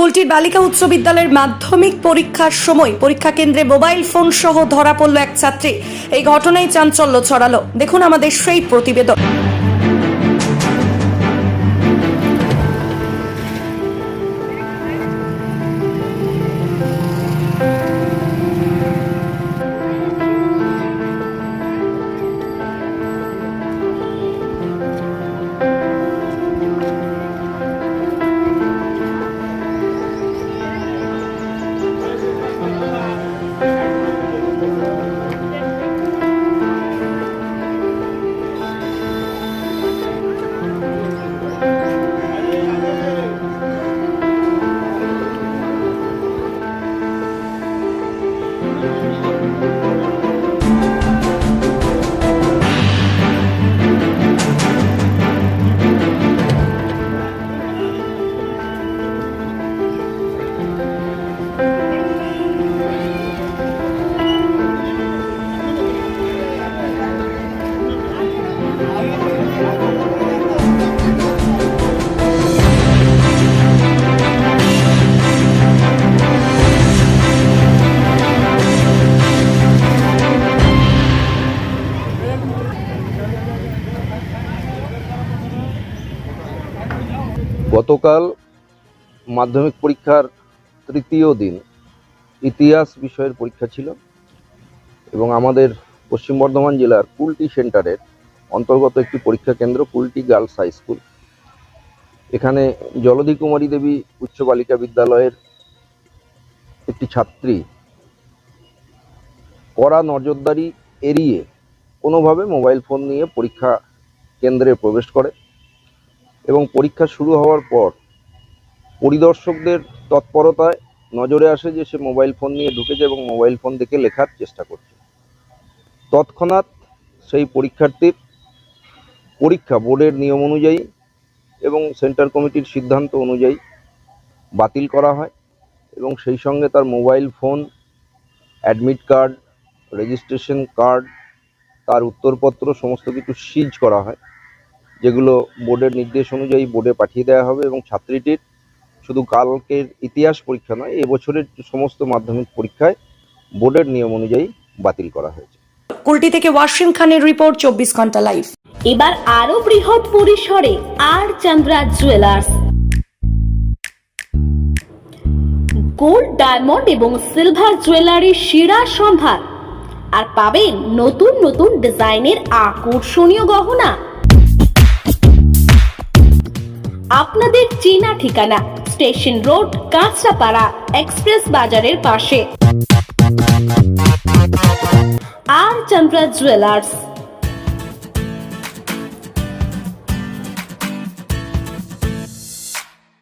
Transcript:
কুলটির বালিকা উচ্চ বিদ্যালয়ের মাধ্যমিক পরীক্ষার সময় পরীক্ষা কেন্দ্রে মোবাইল ফোন সহ ধরা পড়ল এক ছাত্রী। এই ঘটনায় চাঞ্চল্য ছড়ালো। দেখুন আমাদের সেই প্রতিবেদন। গতকাল মাধ্যমিক পরীক্ষার তৃতীয় দিন ইতিহাস বিষয়ের পরীক্ষা ছিল এবং আমাদের পশ্চিম বর্ধমান জেলার কুলটি সেন্টারের অন্তর্গত একটি পরীক্ষা কেন্দ্র, কুলটি গার্লস হাই স্কুল। এখানে জলধি কুমারী দেবী উচ্চ বালিকা বিদ্যালয়ের একটি ছাত্রী কড়া নজরদারি এড়িয়ে কোনোভাবে মোবাইল ফোন নিয়ে পরীক্ষা কেন্দ্রে প্রবেশ করে। এবং পরীক্ষা শুরু হওয়ার পর পরিদর্শকদের তৎপরতায় নজরে আসে যে সে মোবাইল ফোন নিয়ে ঢুকেছে এবং মোবাইল ফোন দেখে লেখার চেষ্টা করছে। তৎক্ষণাৎ সেই পরীক্ষার্থীর পরীক্ষা বোর্ডের নিয়ম অনুযায়ী এবং সেন্টার কমিটির সিদ্ধান্ত অনুযায়ী বাতিল করা হয় এবং সেই সঙ্গে তার mobile phone, admit card, registration card, তার উত্তরপত্র, সমস্ত কিছু সিজ করা হয়। যেগুলো বোর্ডের নির্দেশ অনুযায়ী বোর্ডে পাঠিয়ে দেওয়া হবে এবং ছাত্রীটির শুধু কালকের ইতিহাস পরীক্ষা নয় এবছরের সমস্ত মাধ্যমিক পরীক্ষায় বোর্ডের নিয়ম অনুযায়ী বাতিল করা হয়েছে। কুলটি থেকে ওয়াসিম খানের রিপোর্ট চব্বিশ ঘণ্টা লাইভ। এবার আরও বৃহৎ পরিসরে R Chandra jewellers. Gold diamond এবং সিলভার জুয়েলারির সেরা সম্ভার আর পাবেন নতুন নতুন ডিজাইনের আকর্ষণীয় গহনা। আপনাদের চেনা ঠিকানা স্টেশন রোড কাঁচরাপাড়া এক্সপ্রেস বাজারের পাশে। R Chandra jewellers.